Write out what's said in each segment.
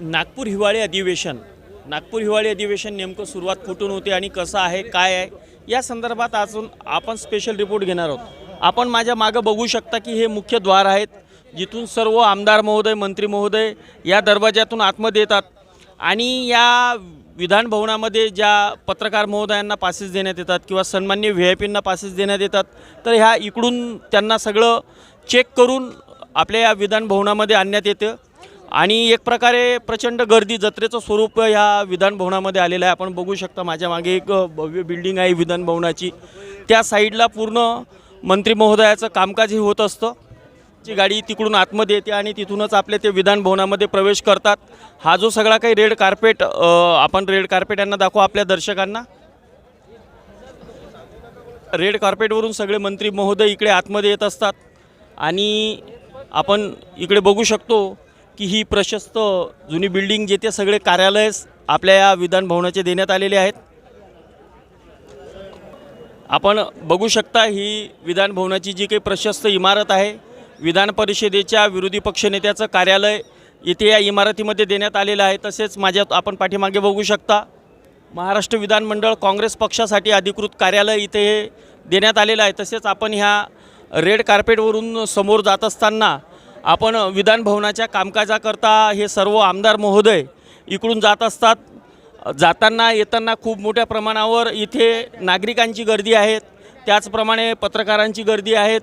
नागपूर हिवाळी अधिवेशन. नागपूर हिवाळी अधिवेशन नेमकं सुरुवात कुठून होते आणि कसं आहे काय आहे? या संदर्भात अजून आपण स्पेशल रिपोर्ट घेणार आहोत. आपण माझ्या मागं बघू शकता की हे मुख्य द्वार आहेत जिथून सर्व आमदार महोदय मंत्री महोदय या दरवाज्यातून आतमध्ये येतात आणि या विधानभवनामध्ये ज्या पत्रकार महोदयांना पासेस देण्यात येतात किंवा सन्मान्य व्ही आय पींना पासेस देण्यात येतात तर ह्या इकडून त्यांना सगळं चेक करून आपल्या या विधानभवनामध्ये आणण्यात येतं. आणि एक प्रकारे प्रचंड गर्दी जत्रेचं स्वरूप ह्या विधानभवनामध्ये आलेलं आहे. आपण बघू शकता माझ्या मागे एक भव्य बिल्डिंग आहे विधानभवनाची. त्या साईडला पूर्ण मंत्री महोदयाचं कामकाजही होत असतं. ची गाडी तिकडून आतमध्ये येते आणि तिथूनच आपले ते विधानभवनामध्ये प्रवेश करतात. हा जो सगळा काही रेड कार्पेट आपण रेड कार्पेट यांना दाखवू आपल्या दर्शकांना. रेड कार्पेटवरून सगळे मंत्री महोदय इकडे आतमध्ये येत असतात. आणि आपण इकडे बघू शकतो की ही प्रशस्त जुनी बिल्डिंग जेथे सगळे कार्यालय आपल्या या विधानभवनाचे देण्यात आलेले आहेत. आपण बघू शकता ही विधानभवनाची जी काही प्रशस्त इमारत आहे विधान परिषदेच्या विरोधी पक्षनेत्याचं कार्यालय येथे या इमारतीमध्ये देण्यात आलेलं आहे. तसेच माझ्या आपण पाठीमागे बघू शकता महाराष्ट्र विधानमंडळ काँग्रेस पक्षासाठी अधिकृत कार्यालय इथे हे देण्यात आलेलं आहे. तसेच आपण ह्या रेड कार्पेटवरून समोर जात असताना आपण विधान भवनाच्या कामकाजाकरता हे सर्व आमदार महोदय इकडून जात असतात. जाताना येताना खूप मोठ्या प्रमाणावर इथे नागरिकांची गर्दी आहेत. त्याचप्रमाणे पत्रकारांची गर्दी आहेत.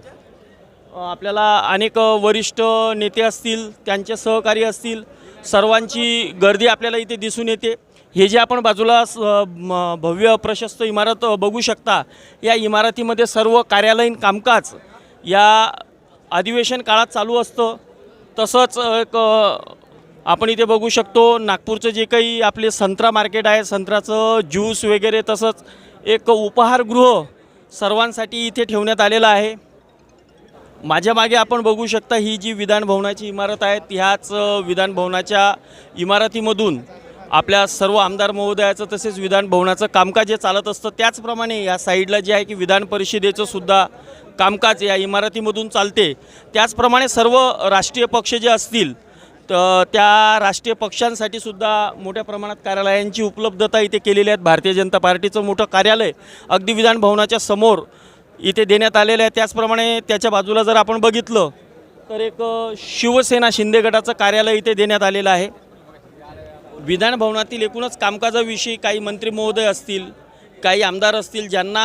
आपल्याला अनेक वरिष्ठ नेते असतील त्यांचे सहकारी असतील सर्वांची गर्दी आपल्याला इथे दिसून येते. हे जे आपण बाजूला स- म- भव्य प्रशस्त इमारत बघू शकता या इमारतीमध्ये सर्व कार्यालयीन कामकाज या अधिवेशन काळात चालू असतं. तसंच एक आपण इथे बघू शकतो नागपूरचं जे काही आपले संत्रा मार्केट आहे संत्राचं ज्यूस वगैरे तसंच एक उपहारगृह सर्वांसाठी इथे ठेवण्यात आलेलं आहे. माझ्या मागे आपण बघू शकता ही जी विधान भवनाची इमारत आहे ह्याच विधानभवनाच्या इमारतीमधून आपल्या सर्व आमदार महोदयाचं तसेच विधान भवनाचं कामकाज जे चालत असतं त्याचप्रमाणे या साईडला जे आहे की विधान परिषदेचं सुद्धा कामकाज या इमारतीमधून चालते. त्याचप्रमाणे सर्व राष्ट्रीय पक्ष जे असतील तर त्या राष्ट्रीय पक्षांसाठी सुद्धा मोठ्या प्रमाणात कार्यालयांची उपलब्धता इथे केलेली आहेत. भारतीय जनता पार्टीचं मोठं कार्यालय अगदी विधान भवनाच्या समोर इथे देण्यात आलेलं आहे. त्याचप्रमाणे त्याच्या बाजूला जर आपण बघितलं तर एक शिवसेना शिंदे गटाचं कार्यालय इथे देण्यात आलेलं आहे. विधानभवनातील एकूणच कामकाजाविषयी काही मंत्री महोदय असतील काही आमदार असतील ज्यांना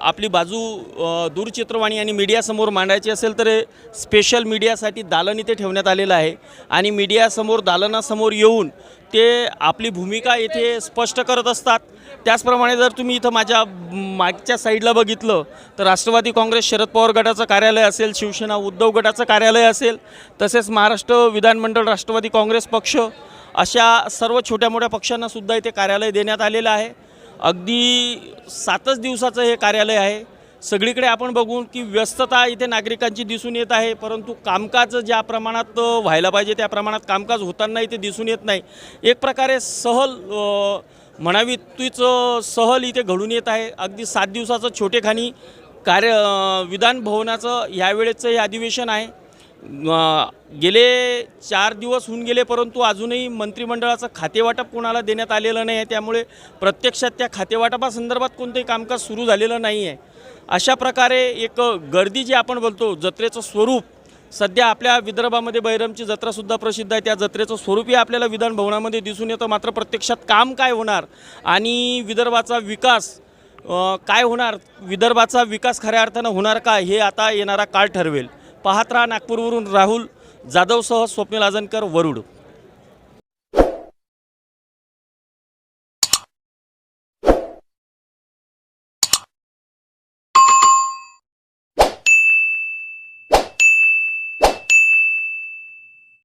आपली बाजू दूरचित्रवाणी आणि मीडियासमोर मांडायची असेल तर स्पेशल मीडियासाठी दालन इथे ठेवण्यात आलेलं आहे. आणि मीडियासमोर दालनासमोर येऊन ते आपली भूमिका येथे स्पष्ट करत असतात. त्याचप्रमाणे जर तुम्ही इथं माझ्या मागच्या साईडला बघितलं तर राष्ट्रवादी काँग्रेस शरद पवार गटाचं कार्यालय असेल शिवसेना उद्धव गटाचं कार्यालय असेल तसेच महाराष्ट्र विधानमंडळ राष्ट्रवादी काँग्रेस पक्ष अशा सर्व छोट्या मोठ्या पक्षांना सुद्धा इथे कार्यालय देण्यात आलेलं आहे. अगदी सातच दिवसाचं हे कार्यालय आहे. सगळीकडे आपण बघून की व्यस्तता इथे नागरिकांची दिसून येत आहे परंतु कामकाज ज्या प्रमाणात व्हायला पाहिजे त्या प्रमाणात कामकाज होताना इथे दिसून येत नाही. एक प्रकारे सहल म्हणावी तीच सहल इथे घडून येत आहे. अगदी सात दिवसाचं छोटेखानी कार्य विधान भवनाचं यावेळेचं हे अधिवेशन आहे. गेले चार दिवस होऊन गेले परंतु अजूनही मंत्रिमंडळाचं खातेवाटप कोणाला देण्यात आलेलं नाही आहे. त्यामुळे प्रत्यक्षात त्या खातेवाटपासंदर्भात कोणतंही कामकाज सुरू झालेलं नाही आहे. अशा प्रकारे एक गर्दी जी आपण बोलतो जत्रेचं स्वरूप सध्या आपल्या विदर्भामध्ये बैरमची जत्रासुद्धा प्रसिद्ध आहे. त्या जत्रेचं स्वरूपही आपल्याला विधानभवनामध्ये दिसून येतं. मात्र प्रत्यक्षात काम काय होणार आणि विदर्भाचा विकास काय होणार? विदर्भाचा विकास खऱ्या अर्थानं होणार का? हे आता येणारा काळ ठरवेल. पाहत राहा नागपूरवरून राहुल जाधवसह स्वप्नील आजनकर वरुड.